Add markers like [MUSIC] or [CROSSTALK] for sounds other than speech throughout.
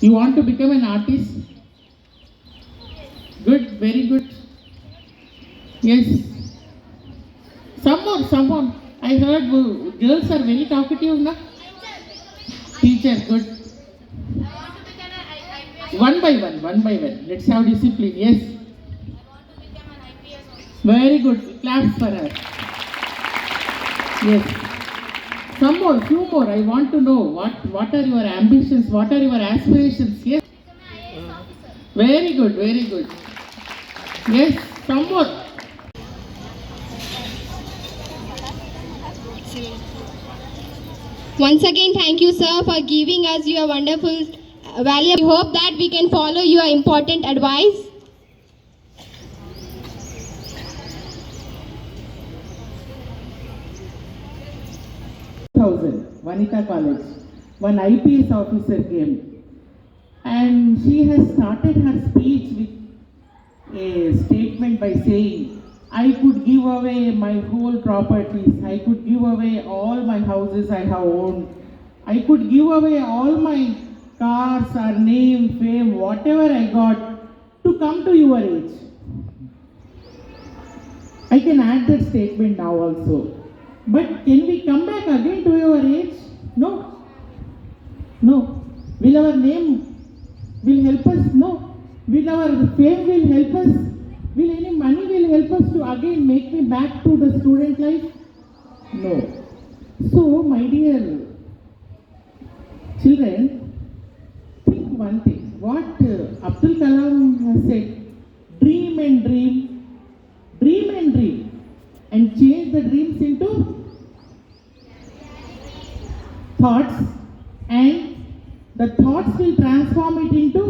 You want to become an artist? Good, very good. Yes. Some more, some. I heard girls are very talkative now. Teacher, good. One by one, one by one. Let's have discipline. Yes. I want to become an IPS. Very good. Claps for her. Yes. Some more, few more. I want to know what what are your ambitions? What are your aspirations? Yes. Very good, very good. Yes, some more. Once again, thank you, sir, for giving us your wonderful value. We hope that we can follow your important advice. Vanita College. One IPS officer came and she has started her speech with a statement by saying, I could give away my whole properties, I could give away all my houses I have owned, I could give away all my cars or name, fame, whatever I got to come to your age. I can add that statement now also. But can we come back again to your age? No. No. Will our name will help us? No. Will our fame will help us? Will any money will help us to again make me back to the student life? No. So, my dear children, think one thing. What uh, Abdul Kalam has said, dream and dream, dream and dream, and change the dreams into thoughts, and the thoughts will transform it into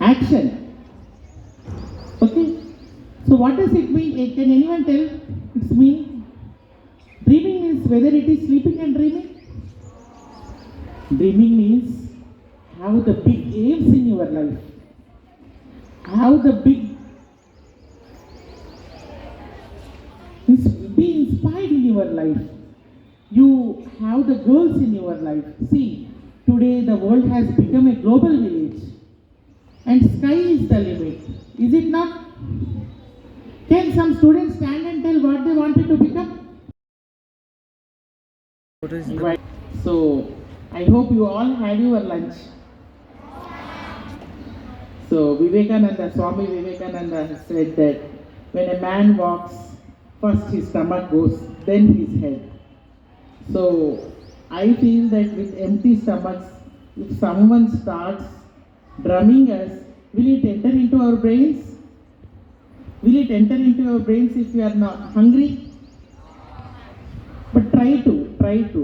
action. Okay? So, what does it mean? Eh, Can anyone tell? It's mean dreaming is whether it is sleeping and dreaming. Dreaming means have the big aims in your life, have the big be inspired in your life. You have the goals in your life. See, today the world has become a global village, and sky is the limit. Is it not? Can some students stand and tell what they wanted to become? Right. So, I hope you all had your lunch. So, Vivekananda, Swami Vivekananda said that when a man walks, first his stomach goes, then his head. So, I feel that with empty stomachs, if someone starts drumming us, will it enter into our brains? Will it enter into our brains if we are not hungry? But try to, try to,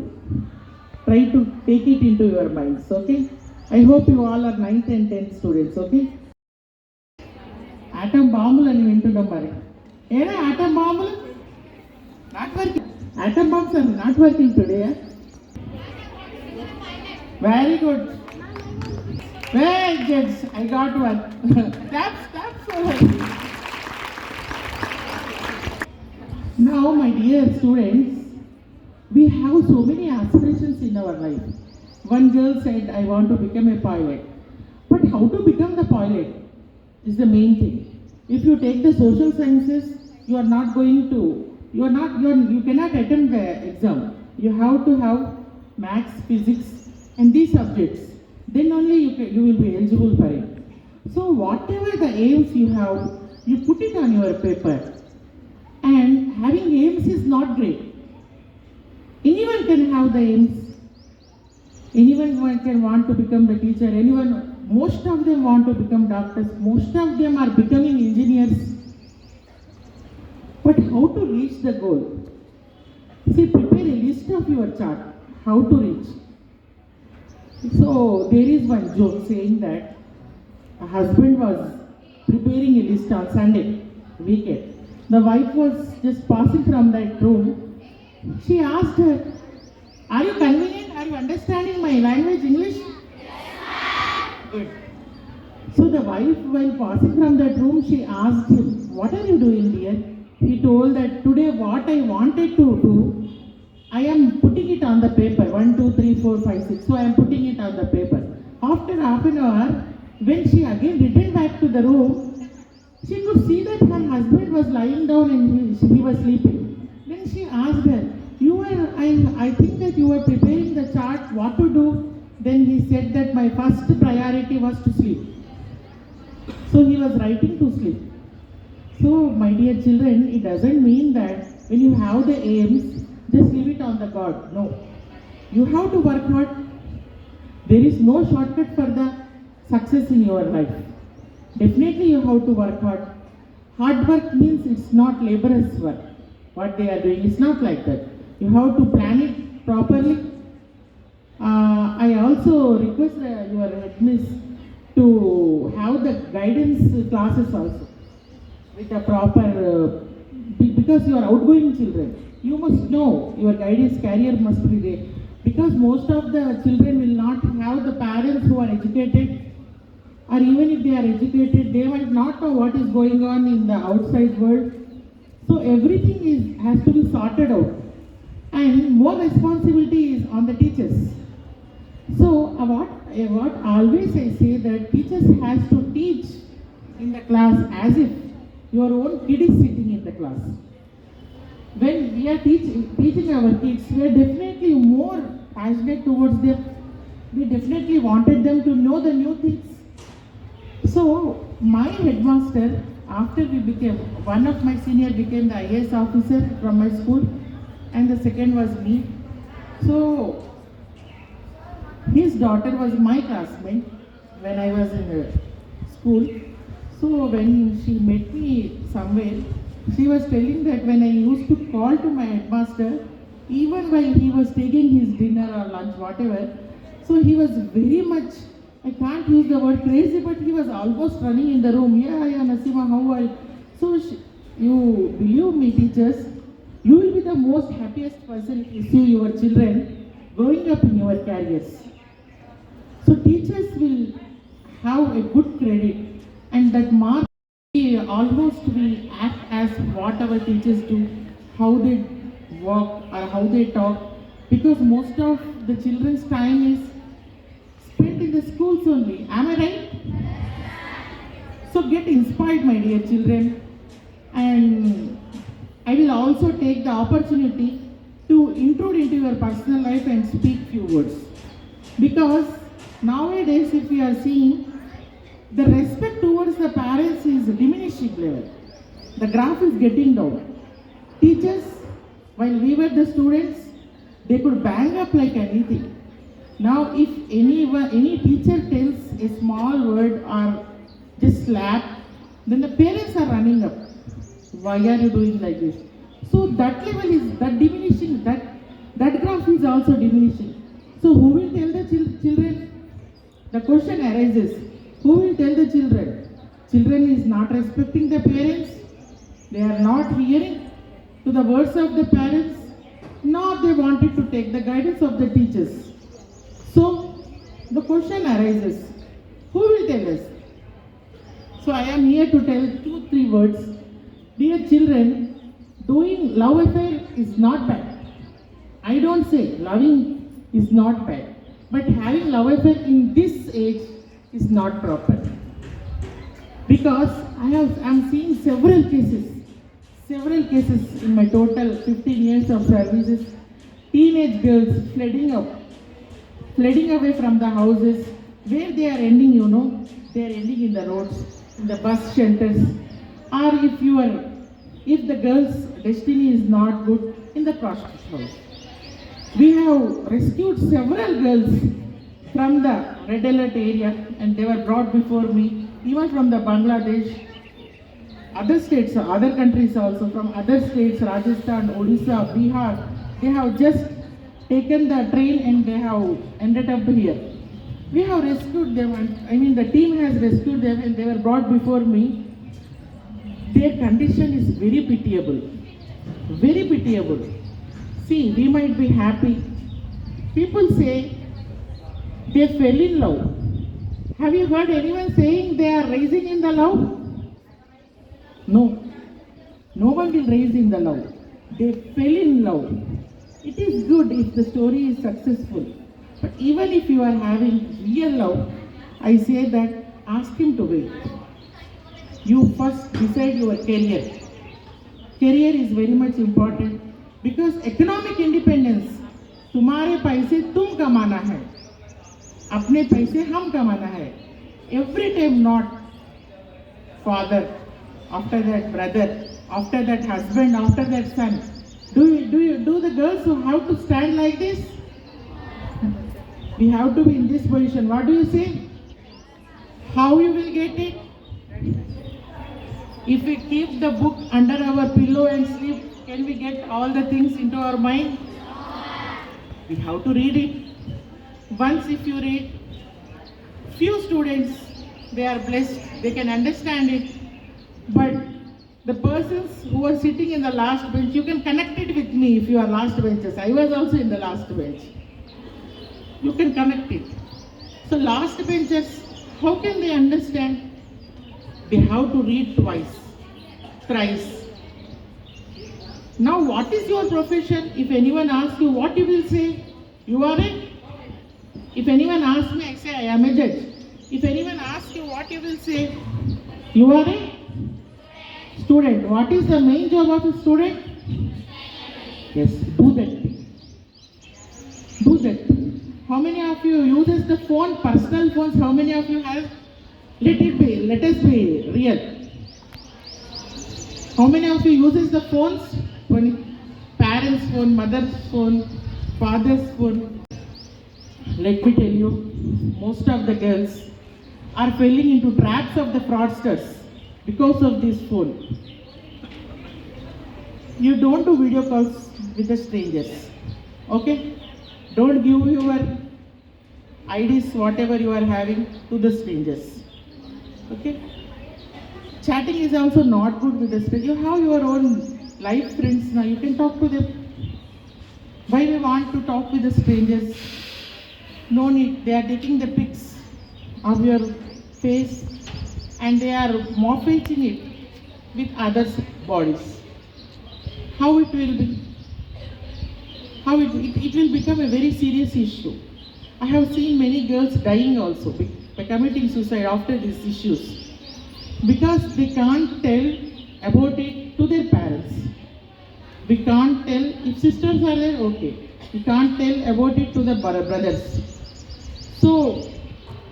try to take it into your minds, okay? I hope you all are 9th and 10th students, okay? Atom బాంబులు అని వింటున్నాం మరి ఏనా atom బాంబులు not working atom bombs are not working today. Very good. Very good. I got one. [LAUGHS] that's that's so healthy. Now, my dear students, we have so many aspirations in our life. One girl said, I want to become a pilot. But how to become the pilot is the main thing. If you take the social sciences, you are not going to you are not, you, are, you cannot attempt the exam. You have to have maths, physics, and these subjects. Then only you, can, you will be eligible for it. So, whatever the aims you have, you put it on your paper. And having aims is not great. Anyone can have the aims. Anyone can want to become the teacher. Anyone, most of them want to become doctors. Most of them are becoming engineers. But how to reach the goal? See, prepare a list of your chart. How to reach. So there is one joke saying that a husband was preparing a list on Sunday weekend. The wife was just passing from that room. She asked her, Are you convenient? Are you understanding my language, English? Good. So the wife, while passing from that room, she asked him, What are you doing, dear? He told that today what I wanted to do, I am putting it on the paper. One, two, three, four, five, six. So I am putting it on the paper. After half an hour, when she again returned back to the room, she could see that her husband was lying down and he, he was sleeping. Then she asked her, You were, I, I think that you were preparing the chart, what to do? Then he said that my first priority was to sleep. So he was writing to sleep. So, my dear children, it doesn't mean that when you have the aims, just leave it on the God. No. You have to work hard. There is no shortcut for the success in your life. Definitely, you have to work hard. Hard work means it's not laborious work. What they are doing, is not like that. You have to plan it properly. Uh, I also request uh, your headmiss to have the guidance classes also with a proper, uh, because you are outgoing children, you must know your guidance career must be there. Because most of the children will not have the parents who are educated, or even if they are educated, they might not know what is going on in the outside world. So everything is has to be sorted out, and more responsibility is on the teachers. So uh, what, uh, what always I say that teachers has to teach in the class as if your own kid is sitting in the class. When we are teaching, teaching our kids, we are definitely more passionate towards them. We definitely wanted them to know the new things. So my headmaster, after we became, one of my senior became the IAS officer from my school and the second was me. So his daughter was my classmate when I was in school. So when she met me somewhere, she was telling that when I used to call to my headmaster, even while he was taking his dinner or lunch, whatever, so he was very much, I can't use the word crazy, but he was almost running in the room. Yeah, yeah, Nasima, how are you? So she, you believe me, teachers, you will be the most happiest person if you see your children growing up in your careers. So teachers will have a good credit and that mark almost we act as what our teachers do, how they walk or how they talk because most of the children's time is spent in the schools only. Am I right? So get inspired my dear children and I will also take the opportunity to intrude into your personal life and speak few words. Because nowadays if we are seeing the respect is diminishing level. The graph is getting down. Teachers, while we were the students, they could bang up like anything. Now if any, any teacher tells a small word or just slap, then the parents are running up. Why are you doing like this? So that level is that diminishing, that that graph is also diminishing. So who will tell the chil- children? The question arises, who will tell the children? Children is not respecting the parents, they are not hearing to the words of the parents, nor they wanted to take the guidance of the teachers. So the question arises, who will tell us? So I am here to tell two, three words. Dear children, doing love affair is not bad. I don't say loving is not bad, but having love affair in this age is not proper. Because I have I am seeing several cases, several cases in my total 15 years of services, teenage girls flooding up, flooding away from the houses, where they are ending, you know, they are ending in the roads, in the bus shelters, or if you are, if the girl's destiny is not good, in the prostitute house. We have rescued several girls from the red alert area and they were brought before me, even from the Bangladesh, other states, other countries also, from other states, Rajasthan, Odisha, Bihar, they have just taken the train and they have ended up here. We have rescued them and I mean the team has rescued them and they were brought before me. Their condition is very pitiable, very pitiable. See, we might be happy. People say they fell in love. Have you heard anyone saying they are raising in the love? No. No one will raise in the love. They fell in love. It is good if the story is successful. But even if you are having real love, I say that ask him to wait. You first decide your career. Career is very much important because economic independence तुम्हारे पैसे तुम कमाना है अपने पैसे हम कमाना है। Every time not father after that brother after that husband after that son do do you do the girls you have to stand like this we have to be in this position what do you see how you will get it if you keep the book under our pillow and sleep can we get all the things into our mind we have to read it Once if you read, few students they are blessed they can understand it. But the persons who are sitting in the last bench you can connect it with me if you are last benches. I was also in the last bench. You can connect it. So last benches how can they understand? They have to read twice thrice. Now what is your profession? If anyone asks you what you will say? You are a if anyone asks me, I say I am a judge. If anyone asks you what you will say, you are a student. What is the main job of a student? Yes, do that. Do that. How many of you uses the phone, personal phones? How many of you have? Let it be, let us be real. How many of you uses the phones? Parents' phone, mother's phone, father's phone. Let me tell you, most of the girls are falling into traps of the fraudsters because of this phone. You don't do video calls with the strangers. Okay? Don't give your IDs, whatever you are having, to the strangers. Okay? Chatting is also not good with the strangers. You have your own life friends now. You can talk to them. Why we want to talk with the strangers? No need. They are taking the pics of your face and they are morphing it with others' bodies. How it will be? How it, it, it will become a very serious issue. I have seen many girls dying also by committing suicide after these issues because they can't tell about it to their parents. We can't tell if sisters are there, okay. We can't tell about it to the brothers. So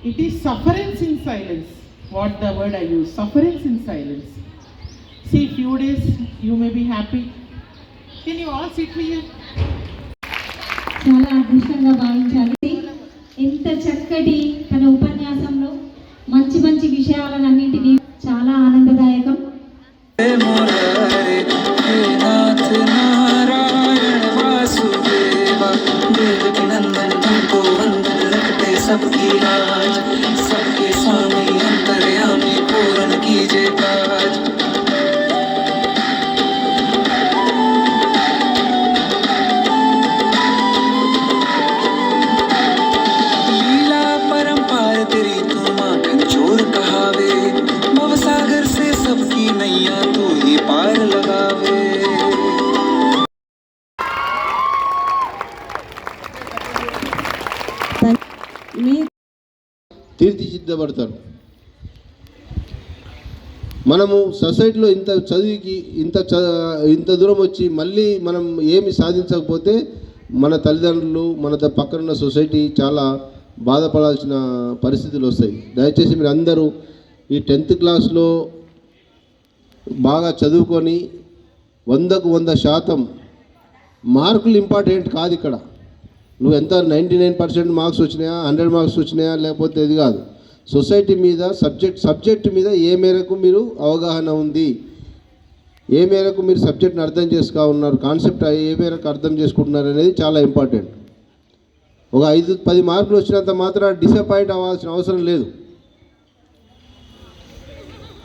it is sufferance in silence what the word I use sufferance in silence see few days you may be happy can you all sit here చాలా అదృష్టంగా భావించాలి ఇంత చక్కటి తన ఉపన్యాసంలో మంచి మంచి విషయాలన్నింటినీ చాలా ఆనందదాయకం sabukira మనము సొసైటీలో ఇంత చదివికి ఇంత చ ఇంత దూరం వచ్చి మళ్ళీ మనం ఏమి సాధించకపోతే మన తల్లిదండ్రులు మన పక్కనున్న సొసైటీ చాలా బాధపడాల్సిన పరిస్థితులు వస్తాయి. దయచేసి మీరు అందరూ ఈ టెన్త్ క్లాస్లో బాగా చదువుకొని వందకు వంద శాతం మార్కులు ఇంపార్టెంట్ కాదు ఇక్కడ. నువ్వు ఎంత నైంటీ నైన్ పర్సెంట్ మార్క్స్ వచ్చినాయా హండ్రెడ్ మార్క్స్ వచ్చినాయా లేకపోతే ఇది కాదు. సొసైటీ మీద సబ్జెక్ట్ సబ్జెక్ట్ మీద ఏ మేరకు మీరు అవగాహన ఉంది? ఏ మేరకు మీరు సబ్జెక్ట్ని అర్థం చేసుకా ఉన్నారు? కాన్సెప్ట్ ఏ మేరకు అర్థం చేసుకుంటున్నారు అనేది చాలా ఇంపార్టెంట్. ఒక ఐదు పది మార్కులు వచ్చినంత మాత్రం డిసప్పాయింట్ అవ్వాల్సిన అవసరం లేదు.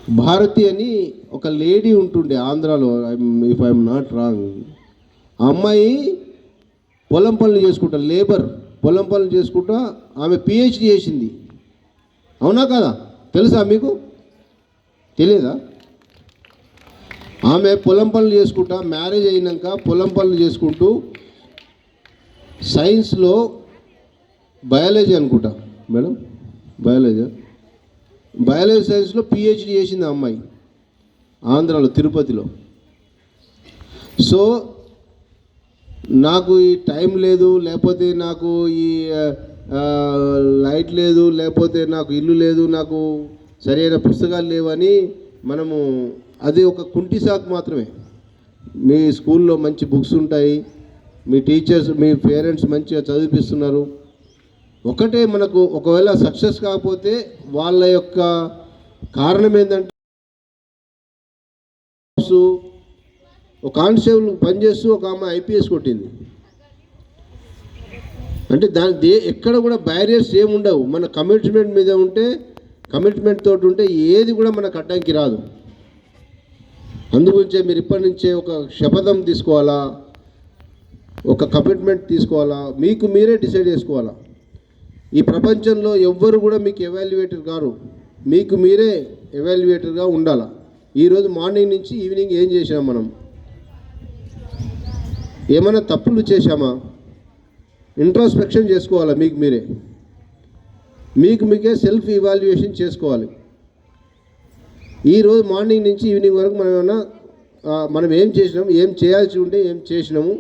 భారతి అని ఒక లేడీ ఉంటుండే ఆంధ్రాలో ఇఫ్ ఐఎమ్ నాట్ రాంగ్ అమ్మాయి పొలం పనులు చేసుకుంటా లేబర్. పొలం పనులు చేసుకుంటా ఆమె పిహెచ్డి చేసింది. అవునా కదా? తెలుసా మీకు? తెలియదా ఆమె పొలం పనులు చేసుకుంటా మ్యారేజ్ అయినాక పొలం పనులు చేసుకుంటూ సైన్స్లో బయాలజీ అనుకుంటా. Madam biology. బయాలజీ సైన్స్లో పిహెచ్డి చేసింది అమ్మాయి ఆంధ్రాలో తిరుపతిలో. సో నాకు ఈ టైం లేదు లేకపోతే నాకు ఈ లైట్ లేదు లేకపోతే నాకు ఇల్లు లేదు నాకు సరైన పుస్తకాలు లేవని మనము అది ఒక కుంటి సాకు మాత్రమే. మీ స్కూల్లో మంచి బుక్స్ ఉంటాయి మీ టీచర్స్ మీ పేరెంట్స్ మంచిగా చదివిపిస్తున్నారు. ఒకటే మనకు ఒకవేళ సక్సెస్ కాకపోతే వాళ్ళ యొక్క కారణం ఏంటంటే ఒక కానిస్టేబుల్ పనిచేస్తూ ఒక ఆమె ఐపీఎస్ కొట్టింది. అంటే దాని దే ఎక్కడ కూడా బ్యారియర్స్ ఏమి ఉండవు. మన కమిట్మెంట్ మీద ఉంటే కమిట్మెంట్ తోటి ఉంటే ఏది కూడా మనకు అడ్డంకి రాదు. అందుగురించే మీరు ఇప్పటి నుంచే ఒక శపథం తీసుకోవాలా? ఒక కమిట్మెంట్ తీసుకోవాలా? మీకు మీరే డిసైడ్ చేసుకోవాలా? ఈ ప్రపంచంలో ఎవ్వరు కూడా మీకు ఎవాల్యుయేటర్ కారు. మీకు మీరే ఎవాల్యుయేటర్గా ఉండాలా? ఈరోజు మార్నింగ్ నుంచి ఈవినింగ్ ఏం చేసాం మనం? ఏమైనా తప్పులు చేశామా? ఇంట్రాస్పెక్షన్ చేసుకోవాలా మీకు మీరే. మీకు మీకే సెల్ఫ్ ఇవాల్యుయేషన్ చేసుకోవాలి. ఈరోజు మార్నింగ్ నుంచి ఈవినింగ్ వరకు మనం ఏమైనా మనం ఏం చేసినాం ఏం చేయాల్సి ఉంటే ఏం చేసినాము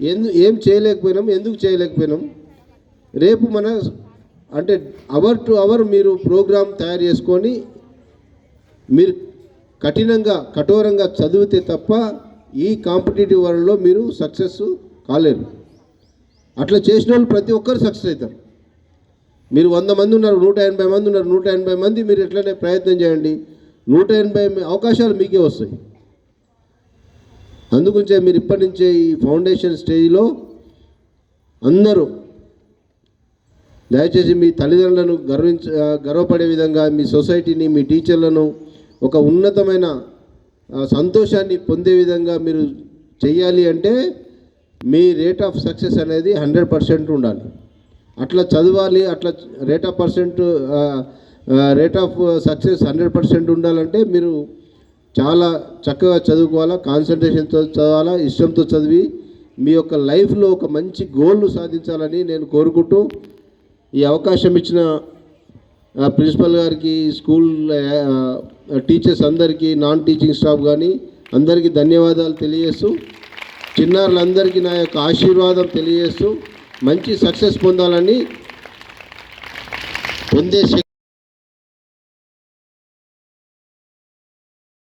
ఎందు ఏం చేయలేకపోయినాం ఎందుకు చేయలేకపోయినాం రేపు మన అంటే అవర్ టు అవర్ మీరు ప్రోగ్రామ్ తయారు చేసుకొని మీరు కఠినంగా కఠోరంగా చదివితే తప్ప ఈ కాంపిటేటివ్ వరల్డ్లో మీరు సక్సెస్ కాలేరు. అట్లా చేసిన వాళ్ళు ప్రతి ఒక్కరు సక్సెస్ అవుతారు. మీరు వంద మంది ఉన్నారు నూట ఎనభై మంది ఉన్నారు నూట ఎనభై మంది మీరు ఎట్లనే ప్రయత్నం చేయండి నూట ఎనభై అవకాశాలు మీకే వస్తాయి. అందుగురించే మీరు ఇప్పటి నుంచే ఈ ఫౌండేషన్ స్టేజ్లో అందరూ దయచేసి మీ తల్లిదండ్రులను గర్వించ గర్వపడే విధంగా మీ సొసైటీని మీ టీచర్లను ఒక ఉన్నతమైన సంతోషాన్ని పొందే విధంగా మీరు చేయాలి అంటే మీ రేట్ ఆఫ్ సక్సెస్ అనేది హండ్రెడ్ పర్సెంట్ ఉండాలి. అట్లా చదవాలి అట్లా rate of percent rate of success hundred percent ఉండాలంటే మీరు చాలా చక్కగా చదువుకోవాలా కాన్సన్ట్రేషన్తో చదవాలా ఇష్టంతో చదివి మీ యొక్క లైఫ్లో ఒక మంచి గోల్ను సాధించాలని నేను కోరుకుంటూ ఈ అవకాశం ఇచ్చిన ప్రిన్సిపల్ గారికి స్కూల్ టీచర్స్ అందరికీ నాన్ టీచింగ్ స్టాఫ్ కానీ అందరికీ ధన్యవాదాలు తెలియజేస్తూ చిన్నారులందరికీ నా యొక్క ఆశీర్వాదం తెలియజేస్తూ మంచి సక్సెస్ పొందాలని పొందే